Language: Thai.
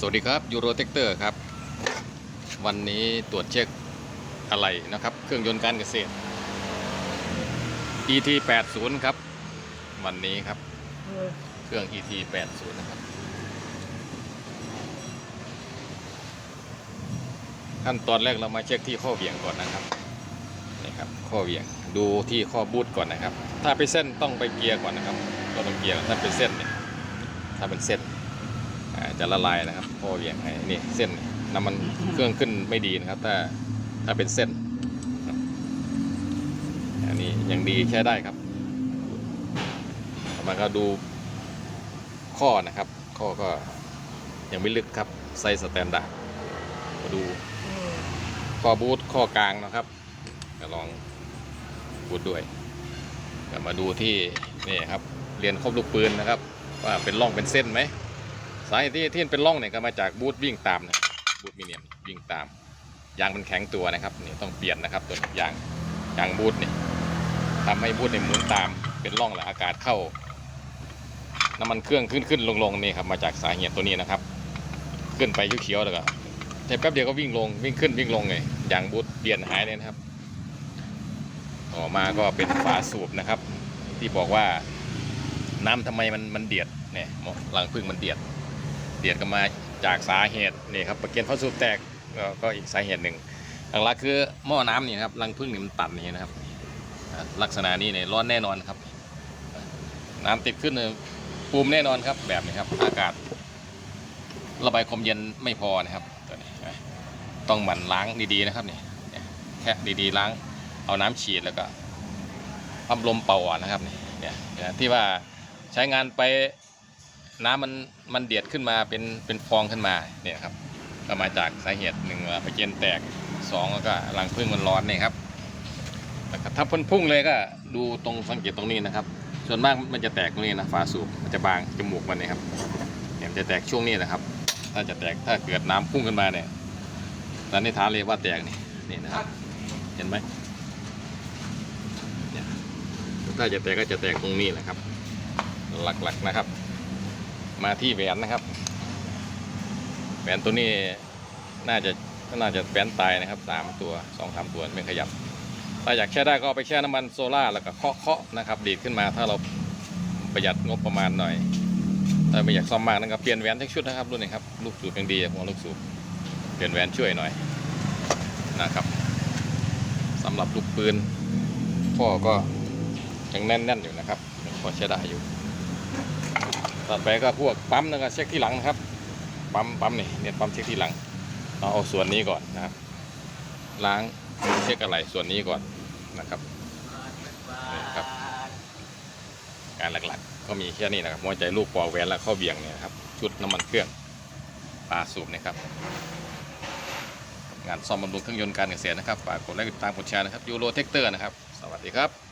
สวัสดีครับยูโรเทคเตอร์ครับ วันนี้ตรวจเช็คอะไรนะครับ เครื่องยนต์การเกษตร ET 80ครับ วันนี้ครับ เครื่อง ET 80นะครับ ขั้นตอนแรกเรามาเช็คที่ข้อเหวี่ยงก่อนนะครับนี่ครับข้อเหวี่ยงดูที่ข้อบูทก่อนนะครับ ถ้าเป็นเส้นต้องไปเกียร์ก่อนนะครับต้องไปเกียร์ถ้าเป็นเส้นเนี่ยถ้าเป็นเส้น จะละลายนะครับพอเวี่ยงให้นี่เส้นน้ำมันเครื่องขึ้นไม่ดีนะครับ ถ้าถ้าเป็นเส้นอันนี้ยังดีใช้ได้ครับต่อมาก็ดูข้อนะครับ ข้อก็ยังไม่ลึกครับไซส์สแตนดาร์ดมาดูข้อบูทข้อกลางนะครับก็ลองบูทด้วยก็มาดูที่นี่ครับเรียนครบลูกปืนนะครับ ว่าเป็นร่องเป็นเส้นไหม สาเหตุที่ที่มันเป็นร่องเนี่ยก็มาจากบูทวิ่งตามนะบูทมีเนียมวิ่งตามยางมันแข็งตัวนะครับนี่ต้องเปลี่ยนนะครับตัวยางยางบูทเนี่ยทำให้บูทเนี่ยหมุนตามเป็นร่องแหละอากาศเข้าน้ำมันเครื่องขึ้นขึ้นลงลงนี่ครับมาจากสาเหตุตัวนี้นะครับ ขึ้นไปเขียวๆแล้วก็แค่แป๊บเดียวก็วิ่งลงวิ่งขึ้นวิ่งลงเลยยางบูทเปลี่ยนหายเลยนะครับต่อมาก็เป็นฝาสูบนะครับ ที่บอกว่าน้ำทำไมมันมันเดือดเนี่ยรังพึ่งมันเดือด เดือดกันมาจากสาเหตุนี่ครับประเก็นพระสูบแตกก็อีกสาเหตุหนึ่งหลักๆคือหม้อน้ำนี่ครับรังพึ่งนี่มันตันนี่นะครับ ลักษณะนี้เนี่ยร้อนแน่นอนครับ น้ำติดขึ้นเนี่ยปูมแน่นอนครับ แบบนี้ครับ อากาศ ระบายความเย็นไม่พอนะครับตัวนี้ต้องหมั่นล้างดีๆนะครับนี่เนี่ยแค่ดีๆล้าง เอาน้ำฉีดแล้วก็พัดลมเป่าอ่อนนะครับนี่เนี่ยเนี่ยที่ว่าใช้งานไป น้ำมันมันเดือดขึ้นมาเป็นเป็นฟองขึ้นมาเนี่ยครับก็มาจากสาเหตุหนึ่งว่าไปเจนแตกสองแล้วก็รังพึ่งมันร้อนเนี่ยครับแล้วก็ถ้าพ่นพุ่งเลยก็ดูตรงสังเกตตรงนี้นะครับ ส่วนมากมันจะแตกตรงนี้นะฝาสูบมันจะบางจมูกมันเนี่ยครับเนี่ยมันจะแตกช่วงนี้นะครับ ถ้าจะแตกถ้าเกิดน้ำพุ่งขึ้นมาเนี่ยสันนิษฐานเลยว่าแตกนี่นี่นะครับ เห็นไหมเนี่ยถ้าจะแตกก็จะแตกตรงนี้แหละครับ หลักๆนะครับ มาที่แหวนนะครับ แหวนตัวนี้น่าจะน่าจะแหวนตายนะครับสามตัวสองสามตัวไม่ขยับ ถ้าอยากแช่ได้ก็เอาไปแช่น้ำมันโซล่าแล้วก็เคาะเคาะนะครับดีดขึ้นมาถ้าเราประหยัดงบประมาณหน่อยถ้าไม่อยากซ่อมมากนะครับเปลี่ยนแหวนทั้งชุดนะครับรุ่นนี้ครับลูกสูบยังดีหัวลูกสูบเปลี่ยนแหวนช่วยหน่อยนะครับสำหรับลูกปืนพ่อก็ยังแน่นๆอยู่นะครับยังพอใช้ได้อยู่ ต่อไปก็พวกปั๊มนะครับเช็คที่หลังนะครับ ปั๊มปั๊มนี่เนี่ยปั๊มเช็คที่หลัง เราเอาส่วนนี้ก่อนนะครับ ล้างเช็คอะไรส่วนนี้ก่อนนะครับนี่ครับ การหลักๆ ก็มีแค่นี้นะครับหัวใจลูกปอแหวนและข้อเบี่ยงเนี่ยครับ ชุดน้ำมันเครื่องปลาสูบนะครับ งานซ่อมบำรุงเครื่องยนต์การเกษตรนะครับฝากกดไลค์ติดตามกดแชร์นะครับยูโรเทคเตอร์นะครับ สวัสดีครับ